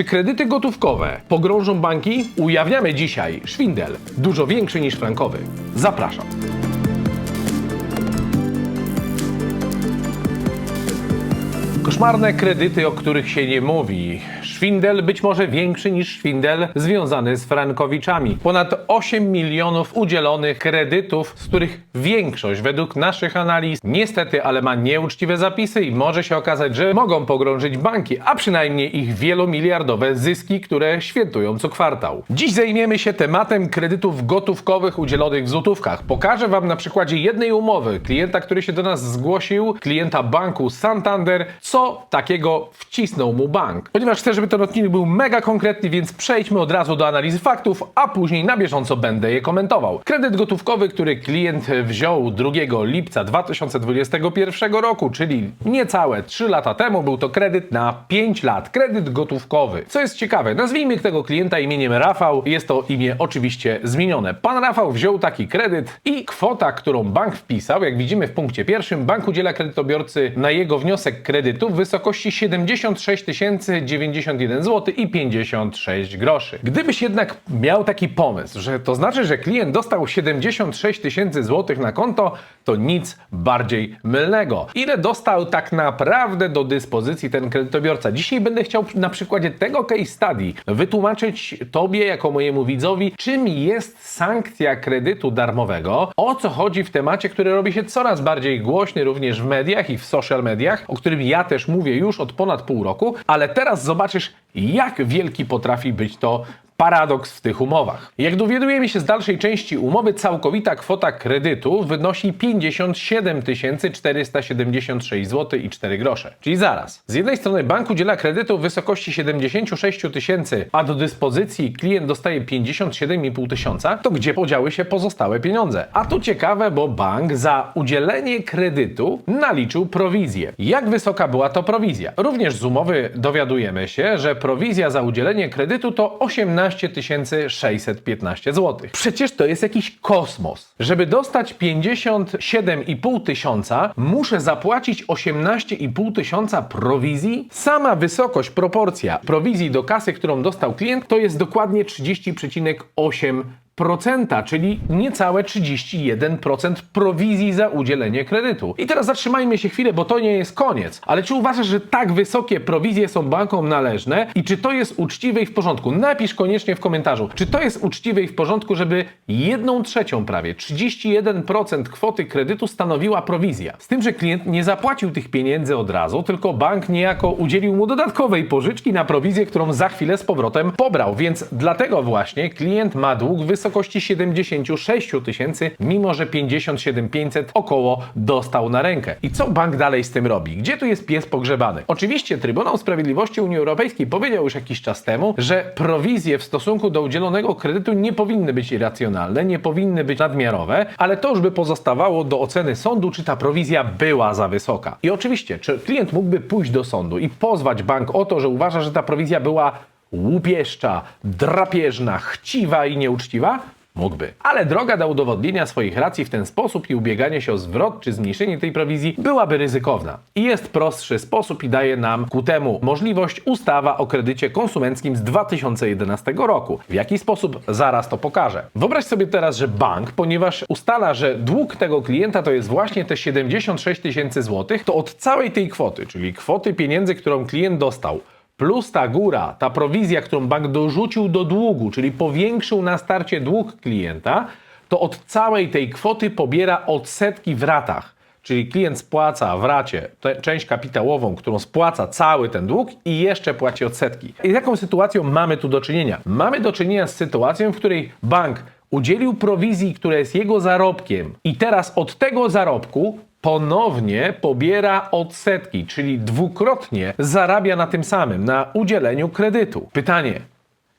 Czy kredyty gotówkowe pogrążą banki? Ujawniamy dzisiaj szwindel, dużo większy niż frankowy. Zapraszam. Koszmarne kredyty, o których się nie mówi. Szwindel być może większy niż szwindel związany z frankowiczami. Ponad 8 milionów udzielonych kredytów, z których większość według naszych analiz niestety, ale ma nieuczciwe zapisy i może się okazać, że mogą pogrążyć banki, a przynajmniej ich wielomiliardowe zyski, które świętują co kwartał. Dziś zajmiemy się tematem kredytów gotówkowych udzielonych w złotówkach. Pokażę Wam na przykładzie jednej umowy klienta, który się do nas zgłosił, klienta banku Santander, co takiego wcisnął mu bank. Ponieważ chcę, żeby ten odcinek był mega konkretny, więc przejdźmy od razu do analizy faktów, a później na bieżąco będę je komentował. Kredyt gotówkowy, który klient wziął 2 lipca 2021 roku, czyli niecałe 3 lata temu, był to kredyt na 5 lat. Kredyt gotówkowy. Co jest ciekawe, nazwijmy tego klienta imieniem Rafał. Jest to imię oczywiście zmienione. Pan Rafał wziął taki kredyt i kwota, którą bank wpisał, jak widzimy w punkcie pierwszym, bank udziela kredytobiorcy na jego wniosek kredytu w wysokości 76 091 zł i 56 groszy. Gdybyś jednak miał taki pomysł, że to znaczy, że klient dostał 76 tysięcy złotych na konto, to nic bardziej mylnego. Ile dostał tak naprawdę do dyspozycji ten kredytobiorca? Dzisiaj będę chciał na przykładzie tego case study wytłumaczyć Tobie, jako mojemu widzowi, czym jest sankcja kredytu darmowego, o co chodzi w temacie, który robi się coraz bardziej głośny również w mediach i w social mediach, o którym ja też mówię już od ponad pół roku, ale teraz zobaczysz, jak wielki potrafi być to paradoks w tych umowach. Jak dowiadujemy się z dalszej części umowy, całkowita kwota kredytu wynosi 57 476 zł i 4 grosze. Czyli zaraz, z jednej strony bank udziela kredytu w wysokości 76 tysięcy, a do dyspozycji klient dostaje 57,5 tysiąca, to gdzie podziały się pozostałe pieniądze? A tu ciekawe, bo bank za udzielenie kredytu naliczył prowizję. Jak wysoka była to prowizja? Również z umowy dowiadujemy się, że prowizja za udzielenie kredytu to 18 615 zł. Przecież to jest jakiś kosmos. Żeby dostać 57,5 tysiąca, muszę zapłacić 18,5 tysiąca prowizji? Sama wysokość, proporcja prowizji do kasy, którą dostał klient, to jest dokładnie 30,8 procenta, czyli niecałe 31% prowizji za udzielenie kredytu. I teraz zatrzymajmy się chwilę, bo to nie jest koniec. Ale czy uważasz, że tak wysokie prowizje są bankom należne i czy to jest uczciwe i w porządku? Napisz koniecznie w komentarzu, czy to jest uczciwe i w porządku, żeby jedną trzecią prawie 31% kwoty kredytu stanowiła prowizja. Z tym, że klient nie zapłacił tych pieniędzy od razu, tylko bank niejako udzielił mu dodatkowej pożyczki na prowizję, którą za chwilę z powrotem pobrał. Więc dlatego właśnie klient ma dług w wysokości 76 tysięcy, mimo że 57 500 około dostał na rękę. I co bank dalej z tym robi? Gdzie tu jest pies pogrzebany? Oczywiście Trybunał Sprawiedliwości Unii Europejskiej powiedział już jakiś czas temu, że prowizje w stosunku do udzielonego kredytu nie powinny być irracjonalne, nie powinny być nadmiarowe, ale to już by pozostawało do oceny sądu, czy ta prowizja była za wysoka. I oczywiście, czy klient mógłby pójść do sądu i pozwać bank o to, że uważa, że ta prowizja była łupieszcza, drapieżna, chciwa i nieuczciwa? Mógłby. Ale droga do udowodnienia swoich racji w ten sposób i ubieganie się o zwrot czy zmniejszenie tej prowizji byłaby ryzykowna. I jest prostszy sposób i daje nam ku temu możliwość ustawa o kredycie konsumenckim z 2011 roku. W jaki sposób? Zaraz to pokażę. Wyobraź sobie teraz, że bank, ponieważ ustala, że dług tego klienta to jest właśnie te 76 tysięcy złotych, to od całej tej kwoty, czyli kwoty pieniędzy, którą klient dostał, plus ta góra, ta prowizja, którą bank dorzucił do długu, czyli powiększył na starcie dług klienta, to od całej tej kwoty pobiera odsetki w ratach. Czyli klient spłaca w racie część kapitałową, którą spłaca cały ten dług i jeszcze płaci odsetki. I z jaką sytuacją mamy tu do czynienia? Mamy do czynienia z sytuacją, w której bank udzielił prowizji, która jest jego zarobkiem i teraz od tego zarobku ponownie pobiera odsetki, czyli dwukrotnie zarabia na tym samym, na udzieleniu kredytu. Pytanie.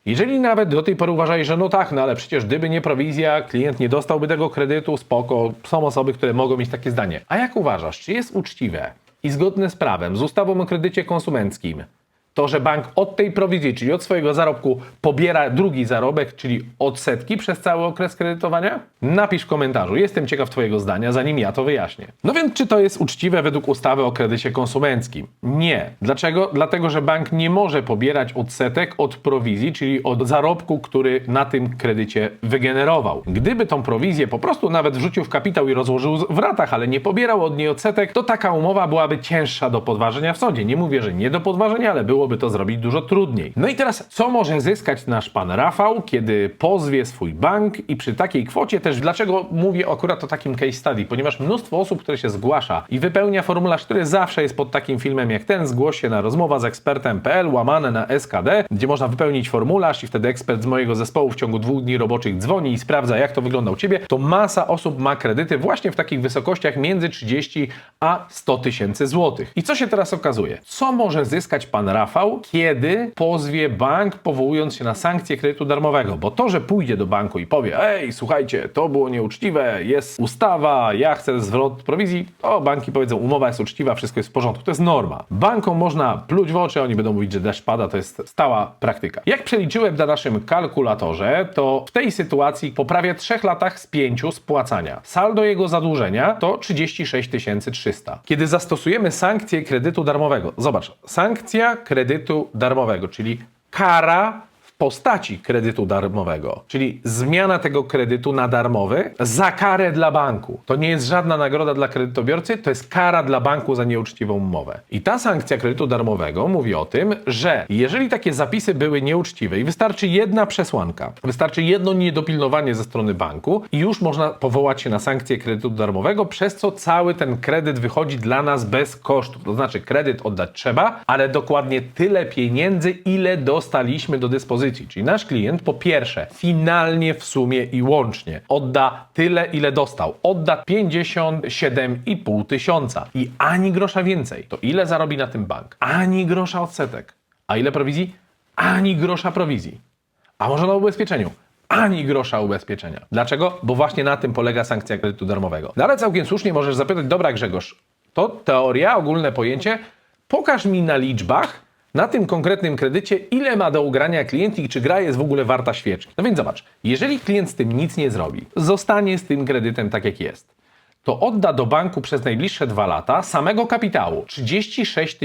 Jeżeli nawet do tej pory uważali, że no tak, no ale przecież gdyby nie prowizja, klient nie dostałby tego kredytu, spoko, są osoby, które mogą mieć takie zdanie. A jak uważasz, czy jest uczciwe i zgodne z prawem, z ustawą o kredycie konsumenckim, To, że bank od tej prowizji, czyli od swojego zarobku, pobiera drugi zarobek, czyli odsetki przez cały okres kredytowania? Napisz w komentarzu. Jestem ciekaw Twojego zdania, zanim ja to wyjaśnię. No więc, czy to jest uczciwe według ustawy o kredycie konsumenckim? Nie. Dlaczego? Dlatego, że bank nie może pobierać odsetek od prowizji, czyli od zarobku, który na tym kredycie wygenerował. Gdyby tą prowizję po prostu nawet wrzucił w kapitał i rozłożył w ratach, ale nie pobierał od niej odsetek, to taka umowa byłaby cięższa do podważenia w sądzie. Nie mówię, że nie do podważenia, ale byłoby to zrobić dużo trudniej. No i teraz, co może zyskać nasz pan Rafał, kiedy pozwie swój bank i przy takiej kwocie też, dlaczego mówię akurat o takim case study? Ponieważ mnóstwo osób, które się zgłasza i wypełnia formularz, który zawsze jest pod takim filmem jak ten, zgłoś się na rozmowa z ekspertem.pl, łamane na SKD, gdzie można wypełnić formularz i wtedy ekspert z mojego zespołu w ciągu dwóch dni roboczych dzwoni i sprawdza, jak to wygląda u Ciebie, to masa osób ma kredyty właśnie w takich wysokościach między 30 a 100 tysięcy złotych. I co się teraz okazuje? Co może zyskać pan Rafał, kiedy pozwie bank, powołując się na sankcję kredytu darmowego? Bo to, że pójdzie do banku i powie, ej, słuchajcie, to było nieuczciwe, jest ustawa, ja chcę zwrot prowizji, to banki powiedzą, umowa jest uczciwa, wszystko jest w porządku. To jest norma. Bankom można pluć w oczy, oni będą mówić, że deszcz pada, to jest stała praktyka. Jak przeliczyłem na naszym kalkulatorze, to w tej sytuacji po prawie trzech latach z pięciu spłacania saldo jego zadłużenia to 36 300. Kiedy zastosujemy sankcję kredytu darmowego, zobacz, sankcja kredytu darmowego, czyli kara postaci kredytu darmowego, czyli zmiana tego kredytu na darmowy za karę dla banku. To nie jest żadna nagroda dla kredytobiorcy, to jest kara dla banku za nieuczciwą umowę. I ta sankcja kredytu darmowego mówi o tym, że jeżeli takie zapisy były nieuczciwe i wystarczy jedna przesłanka, wystarczy jedno niedopilnowanie ze strony banku i już można powołać się na sankcję kredytu darmowego, przez co cały ten kredyt wychodzi dla nas bez kosztów. To znaczy kredyt oddać trzeba, ale dokładnie tyle pieniędzy, ile dostaliśmy do dyspozycji. Czyli nasz klient po pierwsze finalnie w sumie i łącznie odda tyle, ile dostał. Odda 57,5 tysiąca i ani grosza więcej. To ile zarobi na tym bank? Ani grosza odsetek. A ile prowizji? Ani grosza prowizji. A może na ubezpieczeniu? Ani grosza ubezpieczenia. Dlaczego? Bo właśnie na tym polega sankcja kredytu darmowego. No ale całkiem słusznie możesz zapytać, dobra Grzegorz, to teoria, ogólne pojęcie, pokaż mi na liczbach, na tym konkretnym kredycie, ile ma do ugrania klient i czy gra jest w ogóle warta świeczki. No więc zobacz, jeżeli klient z tym nic nie zrobi, zostanie z tym kredytem tak jak jest, to odda do banku przez najbliższe dwa lata samego kapitału 36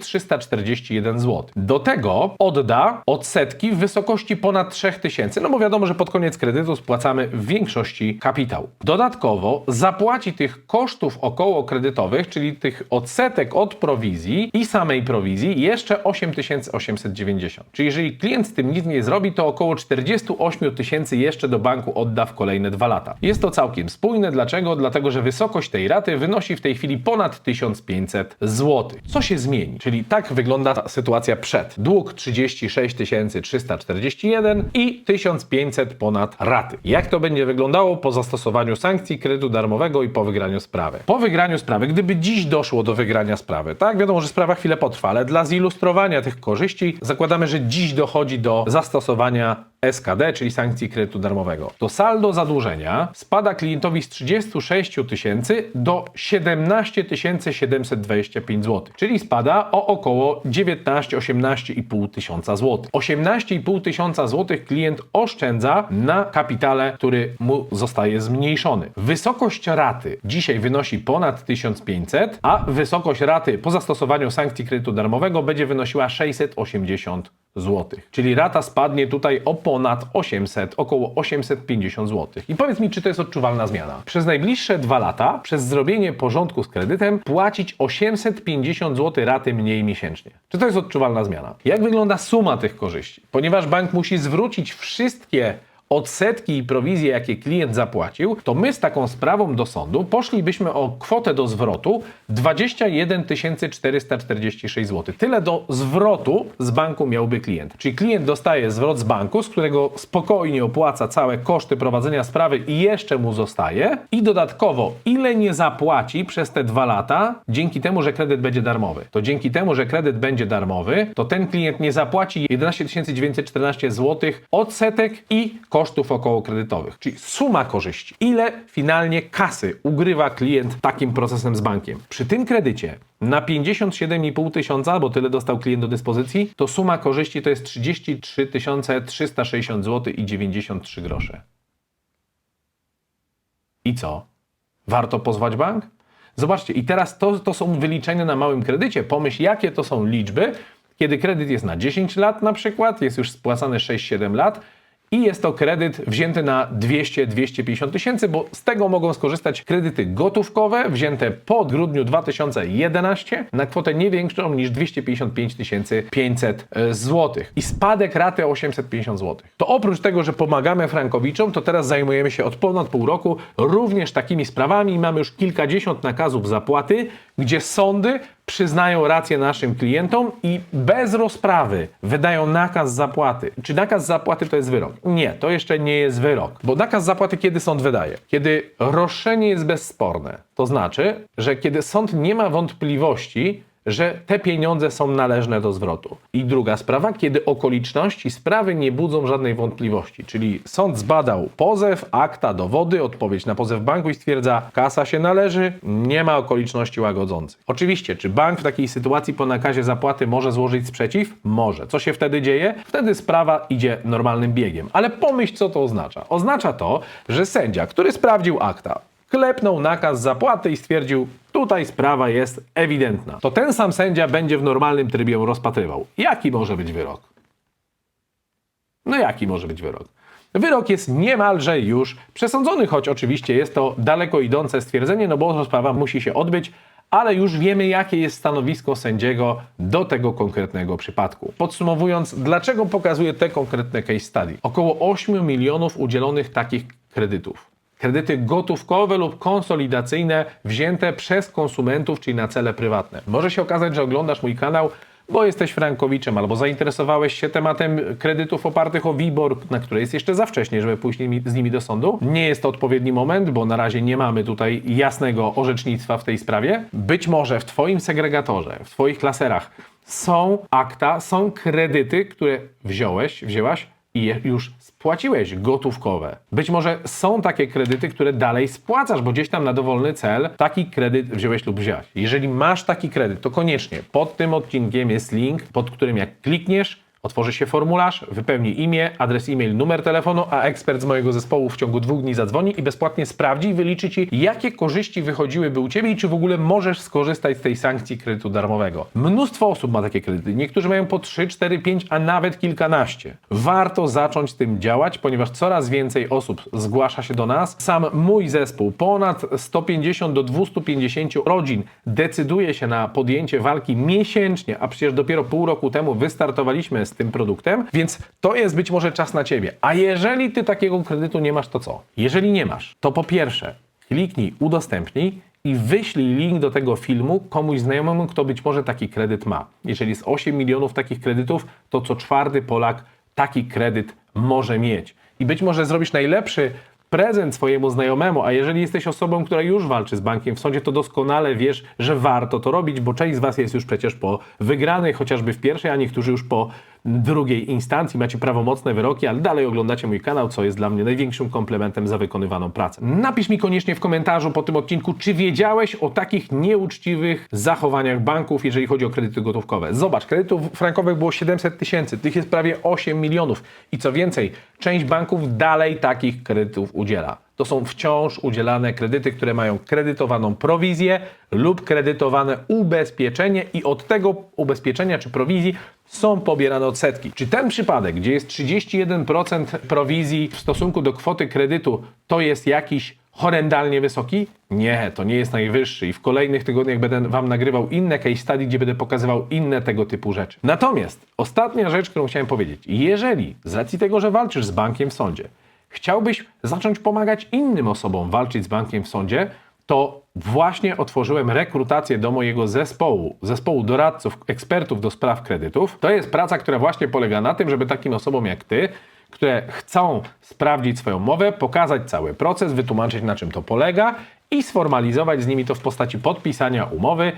341 zł. Do tego odda odsetki w wysokości ponad 3 tysięcy, no bo wiadomo, że pod koniec kredytu spłacamy w większości kapitał. Dodatkowo zapłaci tych kosztów około kredytowych, czyli tych odsetek od prowizji i samej prowizji jeszcze 8890. Czyli jeżeli klient z tym nic nie zrobi, to około 48 tysięcy jeszcze do banku odda w kolejne dwa lata. Jest to całkiem spójne. Dlaczego? Dlatego, że wysokość tej raty wynosi w tej chwili ponad 1500 zł. Co się zmieni? Czyli tak wygląda ta sytuacja przed. Dług 36 341 i 1500 ponad raty. Jak to będzie wyglądało po zastosowaniu sankcji kredytu darmowego i po wygraniu sprawy? Po wygraniu sprawy, gdyby dziś doszło do wygrania sprawy, tak, wiadomo, że sprawa chwilę potrwa, ale dla zilustrowania tych korzyści zakładamy, że dziś dochodzi do zastosowania SKD, czyli sankcji kredytu darmowego, to saldo zadłużenia spada klientowi z 36 tysięcy do 17 725 zł, czyli spada o około 19-18,5 tysiąca złotych. 18,5 tysiąca złotych klient oszczędza na kapitale, który mu zostaje zmniejszony. Wysokość raty dzisiaj wynosi ponad 1500, a wysokość raty po zastosowaniu sankcji kredytu darmowego będzie wynosiła 680 zł. Czyli rata spadnie tutaj o ponad 800, około 850 zł. I powiedz mi, czy to jest odczuwalna zmiana? Przez najbliższe dwa lata, przez zrobienie porządku z kredytem, płacić 850 zł raty mniej miesięcznie. Czy to jest odczuwalna zmiana? Jak wygląda suma tych korzyści? Ponieważ bank musi zwrócić wszystkie odsetki i prowizje, jakie klient zapłacił, to my z taką sprawą do sądu poszlibyśmy o kwotę do zwrotu 21 446 zł. Tyle do zwrotu z banku miałby klient. Czyli klient dostaje zwrot z banku, z którego spokojnie opłaca całe koszty prowadzenia sprawy i jeszcze mu zostaje. I dodatkowo, ile nie zapłaci przez te dwa lata, dzięki temu, że kredyt będzie darmowy. To dzięki temu, że kredyt będzie darmowy, to ten klient nie zapłaci 11 914 zł odsetek i kosztów kosztów okołokredytowych, czyli suma korzyści. Ile finalnie kasy ugrywa klient takim procesem z bankiem. Przy tym kredycie na 57,5 tysiąca, bo tyle dostał klient do dyspozycji, to suma korzyści to jest 33 360 zł i 93 grosze. I co? Warto pozwać bank? Zobaczcie, i teraz to, to są wyliczenia na małym kredycie. Pomyśl, jakie to są liczby, kiedy kredyt jest na 10 lat na przykład, jest już spłacany 6-7 lat i jest to kredyt wzięty na 200-250 tysięcy, bo z tego mogą skorzystać kredyty gotówkowe wzięte po grudniu 2011 na kwotę nie większą niż 255 500 zł i spadek raty 850 zł. To oprócz tego, że pomagamy frankowiczom, to teraz zajmujemy się od ponad pół roku również takimi sprawami mamy już kilkadziesiąt nakazów zapłaty, gdzie sądy przyznają rację naszym klientom i bez rozprawy wydają nakaz zapłaty. Czy nakaz zapłaty to jest wyrok? Nie, to jeszcze nie jest wyrok. Bo nakaz zapłaty kiedy sąd wydaje? Kiedy roszczenie jest bezsporne. To znaczy, że kiedy sąd nie ma wątpliwości, że te pieniądze są należne do zwrotu. I druga sprawa, kiedy okoliczności sprawy nie budzą żadnej wątpliwości, czyli sąd zbadał pozew, akta, dowody, odpowiedź na pozew banku i stwierdza, kasa się należy, nie ma okoliczności łagodzących. Oczywiście, czy bank w takiej sytuacji po nakazie zapłaty może złożyć sprzeciw? Może. Co się wtedy dzieje? Wtedy sprawa idzie normalnym biegiem. Ale pomyśl, co to oznacza. Oznacza to, że sędzia, który sprawdził akta, klepnął nakaz zapłaty i stwierdził, tutaj sprawa jest ewidentna. To ten sam sędzia będzie w normalnym trybie rozpatrywał. Jaki może być wyrok? No jaki może być wyrok? Wyrok jest niemalże już przesądzony, choć oczywiście jest to daleko idące stwierdzenie, no bo sprawa musi się odbyć, ale już wiemy, jakie jest stanowisko sędziego do tego konkretnego przypadku. Podsumowując, dlaczego pokazuję te konkretne case study? Około 8 milionów udzielonych takich kredytów kredyty gotówkowe lub konsolidacyjne wzięte przez konsumentów, czyli na cele prywatne. Może się okazać, że oglądasz mój kanał, bo jesteś frankowiczem albo zainteresowałeś się tematem kredytów opartych o WIBOR, na które jest jeszcze za wcześnie, żeby pójść z nimi do sądu. Nie jest to odpowiedni moment, bo na razie nie mamy tutaj jasnego orzecznictwa w tej sprawie. Być może w Twoim segregatorze, w Twoich klaserach są akta, są kredyty, które wziąłeś, wzięłaś i już spłaciłeś gotówkowe. Być może są takie kredyty, które dalej spłacasz, bo gdzieś tam na dowolny cel taki kredyt wziąłeś lub wziąłeś. Jeżeli masz taki kredyt, to koniecznie pod tym odcinkiem jest link, pod którym jak klikniesz, Otworzy się formularz, wypełni imię, adres e-mail, numer telefonu, a ekspert z mojego zespołu w ciągu dwóch dni zadzwoni i bezpłatnie sprawdzi i wyliczy Ci, jakie korzyści wychodziłyby u Ciebie i czy w ogóle możesz skorzystać z tej sankcji kredytu darmowego. Mnóstwo osób ma takie kredyty. Niektórzy mają po 3, 4, 5, a nawet kilkanaście. Warto zacząć tym działać, ponieważ coraz więcej osób zgłasza się do nas. Sam mój zespół, ponad 150 do 250 rodzin decyduje się na podjęcie walki miesięcznie, a przecież dopiero pół roku temu wystartowaliśmy z tym produktem, więc to jest być może czas na Ciebie. A jeżeli Ty takiego kredytu nie masz, to co? Jeżeli nie masz, to po pierwsze kliknij udostępnij i wyślij link do tego filmu komuś znajomemu, kto być może taki kredyt ma. Jeżeli jest 8 milionów takich kredytów, to co czwarty Polak taki kredyt może mieć. I być może zrobisz najlepszy prezent swojemu znajomemu, a jeżeli jesteś osobą, która już walczy z bankiem w sądzie, to doskonale wiesz, że warto to robić, bo część z Was jest już przecież po wygranej, chociażby w pierwszej, a niektórzy już po drugiej instancji, macie prawomocne wyroki, ale dalej oglądacie mój kanał, co jest dla mnie największym komplementem za wykonywaną pracę. Napisz mi koniecznie w komentarzu po tym odcinku, czy wiedziałeś o takich nieuczciwych zachowaniach banków, jeżeli chodzi o kredyty gotówkowe. Zobacz, kredytów frankowych było 700 tysięcy, tych jest prawie 8 milionów i co więcej, część banków dalej takich kredytów udziela. To są wciąż udzielane kredyty, które mają kredytowaną prowizję lub kredytowane ubezpieczenie i od tego ubezpieczenia czy prowizji są pobierane odsetki. Czy ten przypadek, gdzie jest 31% prowizji w stosunku do kwoty kredytu, to jest jakiś horrendalnie wysoki? Nie, to nie jest najwyższy i w kolejnych tygodniach będę Wam nagrywał inne case study, gdzie będę pokazywał inne tego typu rzeczy. Natomiast ostatnia rzecz, którą chciałem powiedzieć. Jeżeli z racji tego, że walczysz z bankiem w sądzie, chciałbyś zacząć pomagać innym osobom walczyć z bankiem w sądzie, to właśnie otworzyłem rekrutację do mojego zespołu, zespołu doradców, ekspertów do spraw kredytów. To jest praca, która właśnie polega na tym, żeby takim osobom jak ty, które chcą sprawdzić swoją mowę, pokazać cały proces, wytłumaczyć na czym to polega i sformalizować z nimi to w postaci podpisania umowy.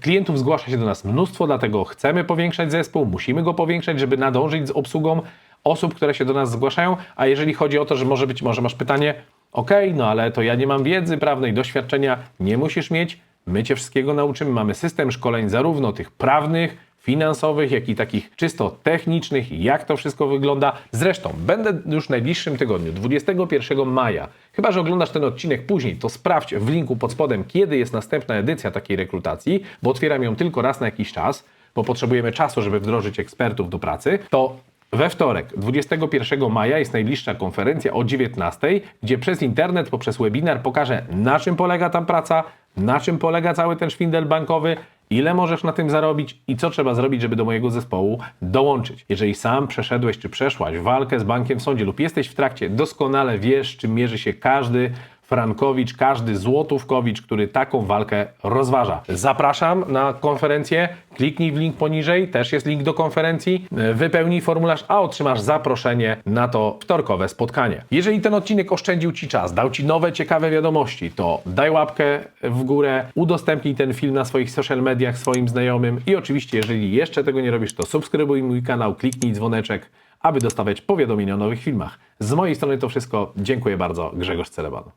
Klientów zgłasza się do nas mnóstwo, dlatego chcemy powiększać zespół, musimy go powiększać, żeby nadążyć z obsługą osób, które się do nas zgłaszają, a jeżeli chodzi o to, że może być, może masz pytanie, okej, no ale to ja nie mam wiedzy prawnej, doświadczenia, nie musisz mieć, my Cię wszystkiego nauczymy, mamy system szkoleń zarówno tych prawnych, finansowych, jak i takich czysto technicznych, jak to wszystko wygląda. Zresztą będę już w najbliższym tygodniu, 21 maja. Chyba, że oglądasz ten odcinek później, to sprawdź w linku pod spodem, kiedy jest następna edycja takiej rekrutacji, bo otwieram ją tylko raz na jakiś czas, bo potrzebujemy czasu, żeby wdrożyć ekspertów do pracy. To we wtorek, 21 maja, jest najbliższa konferencja o 19, gdzie przez internet, poprzez webinar pokażę, na czym polega tam praca, na czym polega cały ten szwindel bankowy, ile możesz na tym zarobić i co trzeba zrobić, żeby do mojego zespołu dołączyć. Jeżeli sam przeszedłeś czy przeszłaś walkę z bankiem w sądzie lub jesteś w trakcie, doskonale wiesz, czym mierzy się każdy Frankowicz, każdy złotówkowicz, który taką walkę rozważa. Zapraszam na konferencję, kliknij w link poniżej, też jest link do konferencji, wypełnij formularz, a otrzymasz zaproszenie na to wtorkowe spotkanie. Jeżeli ten odcinek oszczędził Ci czas, dał Ci nowe, ciekawe wiadomości, to daj łapkę w górę, udostępnij ten film na swoich social mediach swoim znajomym i oczywiście, jeżeli jeszcze tego nie robisz, to subskrybuj mój kanał, kliknij dzwoneczek, aby dostawać powiadomienia o nowych filmach. Z mojej strony to wszystko. Dziękuję bardzo. Grzegorz Celeban.